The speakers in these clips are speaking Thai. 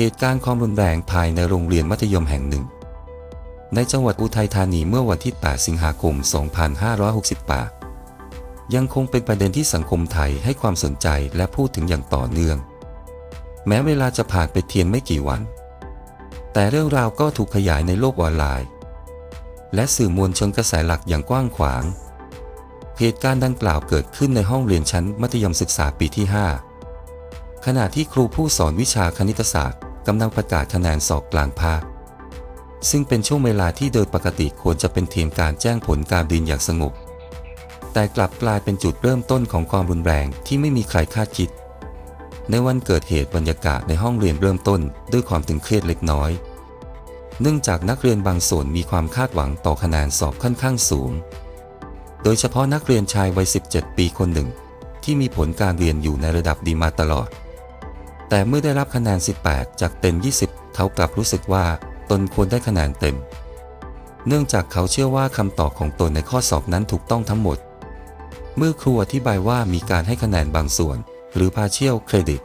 เหตุการณ์ความรุนแรงภายในโรงเรียนมัธยมแห่งหนึ่ง ในจังหวัดอุทัยธานีเมื่อวันที่ 8 สิงหาคม 2568 ยังคงเป็นประเด็นที่สังคมไทยให้ความสนใจและพูดถึงอย่างต่อเนื่อง แม้เวลาจะผ่านไปเพียงไม่กี่วัน แต่เรื่องราวก็ถูกขยายในโลกออนไลน์ และสื่อมวลชนกระแสหลักอย่างกว้างขวาง เหตุการณ์ดังกล่าวเกิดขึ้นในห้องเรียนชั้นมัธยมศึกษาปีที่ 5ขณะที่ครูผู้สอนวิชาคณิตศาสตร์ กำลังประกาศคะแนนสอบกลางภาค ซึ่งเป็นช่วงเวลาที่โดยปกติควรจะเป็นทีมการแจ้งผลการเรียนอย่างสงบ แต่กลับกลายเป็นจุดเริ่มต้นของความรุนแรงที่ไม่มีใครคาดคิด ในวันเกิดเหตุบรรยากาศในห้องเรียนเริ่มต้นด้วยความตึงเครียดเล็กน้อย เนื่องจากนักเรียนบางส่วนมีความคาดหวังต่อคะแนนสอบค่อนข้างสูง โดยเฉพาะนักเรียนชายวัย 17 ปีคนหนึ่ง ที่มีผลการเรียนอยู่ในระดับดีมาตลอด แต่เมื่อได้รับคะแนน 18 จากเต็ม 20 เขากลับรู้สึกว่าตนควรได้คะแนนเต็ม เนื่องจากเขาเชื่อว่าคำตอบของตนในข้อสอบนั้นถูกต้องทั้งหมด เมื่อครูอธิบายว่ามีการให้คะแนนบางส่วน หรือ partial credit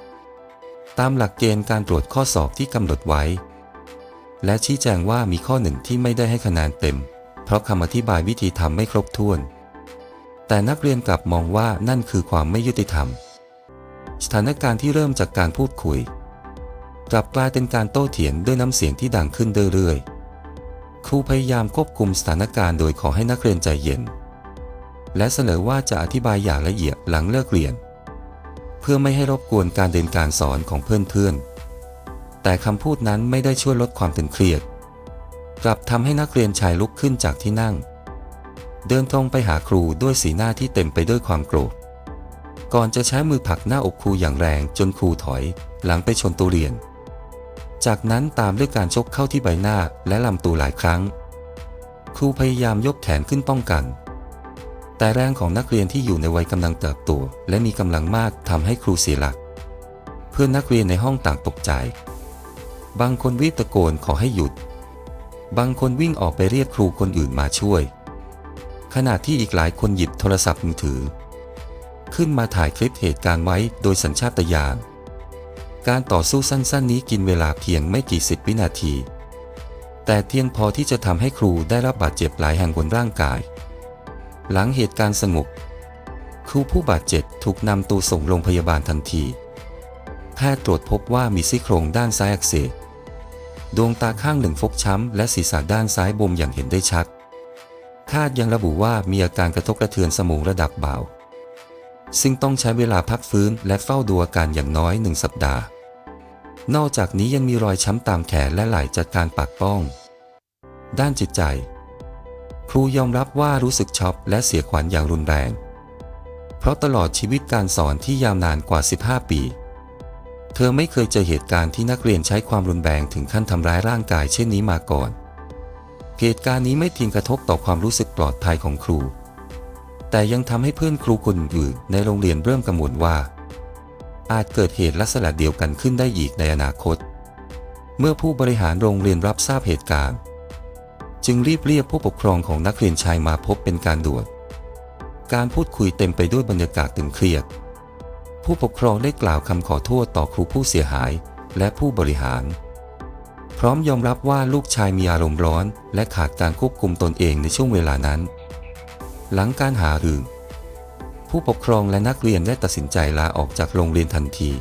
ตามหลักเกณฑ์การตรวจข้อสอบที่กำหนดไว้ และชี้แจงว่ามีข้อหนึ่งที่ไม่ได้ให้คะแนนเต็ม เพราะคำอธิบายวิธีทำไม่ครบถ้วน แต่นักเรียนกลับมองว่านั่นคือความไม่ยุติธรรม สถานการณ์ที่เริ่มจากการพูดคุย กลับกลายเป็นการโต้เถียงด้วยน้ำเสียงที่ดังขึ้นเรื่อยๆ ครูพยายามควบคุมสถานการณ์โดยขอให้นักเรียนใจเย็น และเสนอว่าจะอธิบายอย่างละเอียดหลังเลิกเรียน เพื่อไม่ให้รบกวนการเรียนการสอนของเพื่อนๆ แต่คำพูดนั้นไม่ได้ช่วยลดความตึงเครียด กลับทำให้นักเรียนชายลุกขึ้นจากที่นั่ง เดินตรงไปหาครูด้วยสีหน้าที่เต็มไปด้วยความโกรธ ก่อนจะใช้มือผลักหน้าอกครูอย่างแรงจนครูถอยหลังไปชนตัวเรียน จากนั้นตามด้วยการชกเข้าที่ใบหน้าและลำตัวหลายครั้ง ครูพยายามยกแขนขึ้นป้องกัน แต่แรงของนักเรียนที่อยู่ในวัยกำลังเติบโตและมีกำลังมากทำให้ครูเสียหลัก เพื่อนนักเรียนในห้องต่างตกใจ บางคนรีบตะโกนขอให้หยุด บางคนวิ่งออกไปเรียกครูคนอื่นมาช่วย ขณะที่อีกหลายคนหยิบโทรศัพท์มือถือ ขึ้นมาถ่ายคลิปเหตุการณ์ไว้โดยสัญชาตญาณ การต่อสู้สั้นๆ นี้กินเวลาเพียงไม่กี่สิบวินาที แต่เพียงพอที่จะทำให้ครูได้รับบาดเจ็บหลายแห่งบนร่างกาย หลังเหตุการณ์สงบครูผู้บาดเจ็บถูกนำตัวส่งโรงพยาบาลทันที แพทย์ตรวจพบว่ามีซี่โครงด้านซ้ายอักเสบ ดวงตาข้างหนึ่งฟกช้ำ และศีรษะด้านซ้ายบวมอย่างเห็นได้ชัดแพทย์ยังระบุว่ามีอาการกระทบกระเทือนสมองระดับเบา ซึ่งต้องใช้เวลาพักฟื้นและเฝ้าดูอาการอย่างน้อยหนึ่งสัปดาห์ นอกจากนี้ยังมีรอยช้ำตามแขนและไหล่จากการปักป้อง ด้านจิตใจ ครูยอมรับว่ารู้สึกช็อกและเสียขวัญอย่างรุนแรง เพราะตลอดชีวิตการสอนที่ยาวนานกว่า 15 ปี เธอไม่เคยเจอเหตุการณ์ที่นักเรียนใช้ความรุนแรงถึงขั้นทำร้ายร่างกายเช่นนี้มาก่อน เหตุการณ์นี้ไม่เพียงกระทบต่อความรู้สึกปลอดภัยของครู แต่ยังทำให้เพื่อนครูคนอื่นในโรงเรียนเริ่มกังวลว่า อาจเกิดเหตุลักษณะเดียวกันขึ้นได้อีกในอนาคต เมื่อผู้บริหารโรงเรียนรับทราบเหตุการณ์ จึงรีบเรียกผู้ปกครองของนักเรียนชายมาพบเป็นการด่วนการพูดคุยเต็มไปด้วยบรรยากาศตึงเครียด ผู้ปกครองได้กล่าวคำขอโทษต่อครูผู้เสียหายและผู้บริหาร พร้อมยอมรับว่าลูกชายมีอารมณ์ร้อน และขาดการควบคุมตนเองในช่วงเวลานั้น หลังการหารือ ผู้ปกครองและนักเรียนได้ตัดสินใจลาออกจากโรงเรียนทันที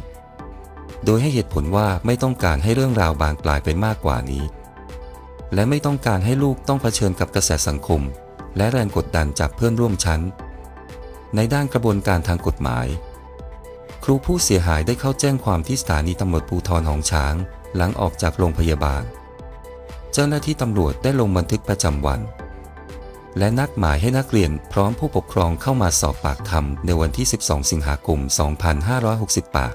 โดยให้เหตุผลว่าไม่ต้องการให้เรื่องราวบานปลายไปมากกว่านี้ และไม่ต้องการให้ลูกต้องเผชิญกับกระแสสังคม และแรงกดดันจากเพื่อนร่วมชั้น ในด้านกระบวนการทางกฎหมาย ครูผู้เสียหายได้เข้าแจ้งความที่สถานีตำรวจภูธรหองช้าง หลังออกจากโรงพยาบาล เจ้าหน้าที่ตำรวจได้ลงบันทึกประจำวัน และนัดหมายให้นักเรียนพร้อมผู้ปกครองเข้ามาสอบปากคำในวันที่ 12 สิงหาคม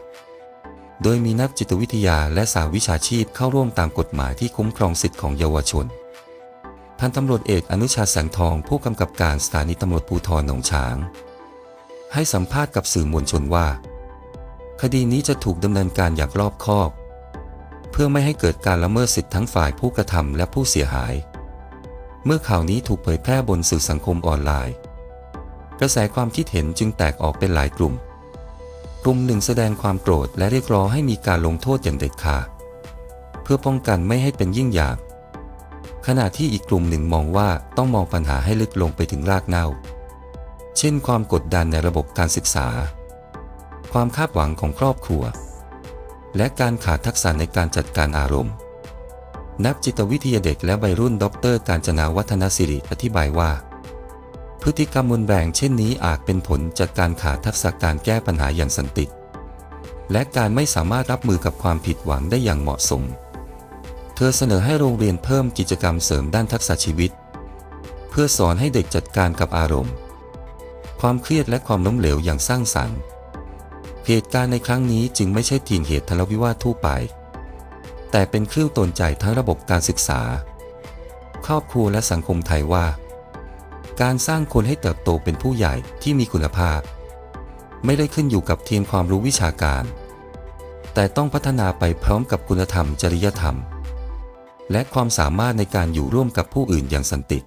2568โดยมีนักจิตวิทยาและสาววิชาชีพเข้าร่วมตามกฎหมายที่คุ้มครองสิทธิของเยาวชน พันตำรวจเอกอนุชาแสงทองผู้กำกับการสถานีตำรวจภูธรหนองช้าง ให้สัมภาษณ์กับสื่อมวลชนว่า คดีนี้จะถูกดำเนินการอย่างรอบคอบ เพื่อไม่ให้เกิดการละเมิดสิทธิทั้งฝ่ายผู้กระทำและผู้เสียหาย เมื่อข่าวนี้ถูกเผยแพร่บนสื่อสังคมออนไลน์ กระแสความคิดเห็นจึงแตกออกเป็นหลายกลุ่ม กลุ่มหนึ่งแสดงความโกรธและเรียกร้องให้มีการลงโทษอย่างเด็ดขาดเพื่อป้องกันไม่ให้เป็นยิ่งอย่าง ขณะที่อีกกลุ่มหนึ่งมองว่าต้องมองปัญหาให้ลึกลงไปถึงรากเหง้าเช่น ความกดดันในระบบการศึกษา ความคาดหวังของครอบครัว และการขาดทักษะในการจัดการอารมณ์ นักจิตวิทยาเด็กและวัยรุ่นดร การจนาวัฒนสิริอธิบายว่า พฤติกรรมรุนแรงเช่นนี้อาจเป็นผลจากการขาดทักษะการแก้ปัญหาอย่างสันติและการไม่สามารถรับมือกับความผิดหวังได้อย่างเหมาะสม เธอเสนอให้โรงเรียนเพิ่มกิจกรรมเสริมด้านทักษะชีวิต เพื่อสอนให้เด็กจัดการกับอารมณ์ ความเครียดและความล้มเหลวอย่างสร้างสรรค์ เหตุการณ์ในครั้งนี้จึงไม่ใช่ทีนเหตุทะเลาะวิวาททั่วไป แต่เป็นเครื่องตนใจทั้งระบบการศึกษา ครอบครัวและสังคมไทยว่า การสร้างคนให้เติบโตเป็นผู้ใหญ่ที่มีคุณภาพ ไม่ได้ขึ้นอยู่กับเทียงความรู้วิชาการ แต่ต้องพัฒนาไปพร้อมกับคุณธรรมจริยธรรม และความสามารถในการอยู่ร่วมกับผู้อื่นอย่างสันติ